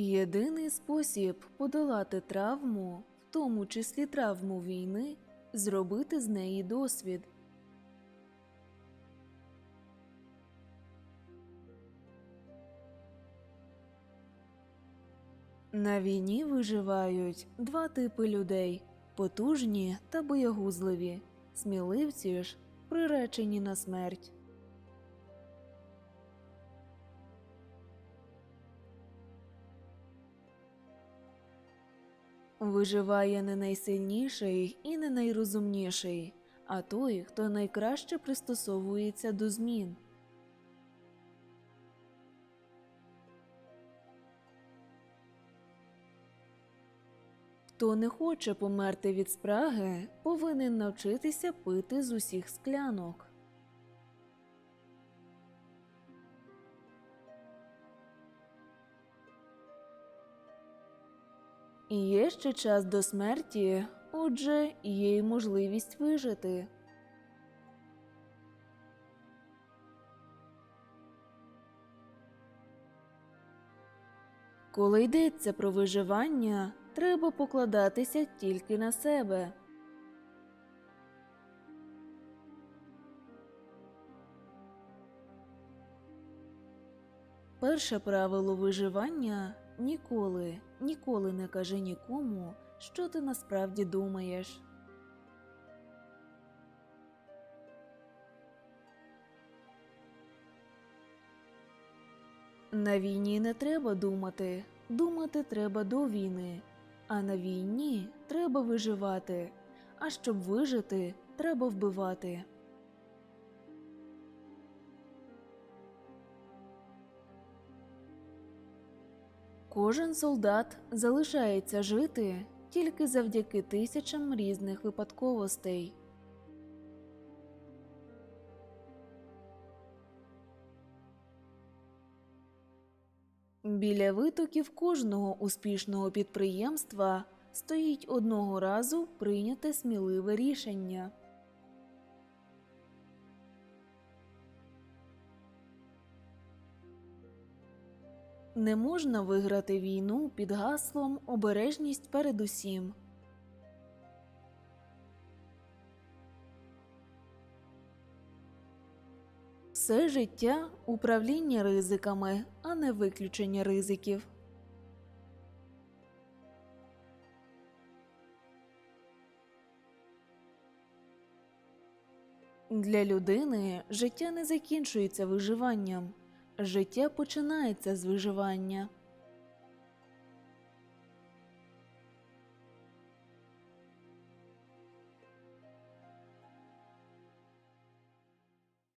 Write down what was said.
Єдиний спосіб подолати травму, в тому числі травму війни, зробити з неї досвід. На війні виживають два типи людей потужні та боягузливі, сміливці ж приречені на смерть. Виживає не найсильніший і не найрозумніший, а той, хто найкраще пристосовується до змін. Хто не хоче померти від спраги, повинен навчитися пити з усіх склянок. Є ще час до смерті, отже, є й можливість вижити. Коли йдеться про виживання, треба покладатися тільки на себе. Перше правило виживання ніколи, ніколи не кажи нікому, що ти насправді думаєш. На війні не треба думати, думати треба до війни, а на війні треба виживати, а щоб вижити, треба вбивати. Кожен солдат залишається жити тільки завдяки тисячам різних випадковостей. Біля витоків кожного успішного підприємства стоїть одного разу прийняте сміливе рішення. Не можна виграти війну під гаслом обережність передусім. Все життя управління ризиками, а не виключення ризиків. Для людини життя не закінчується виживанням, життя починається з виживання.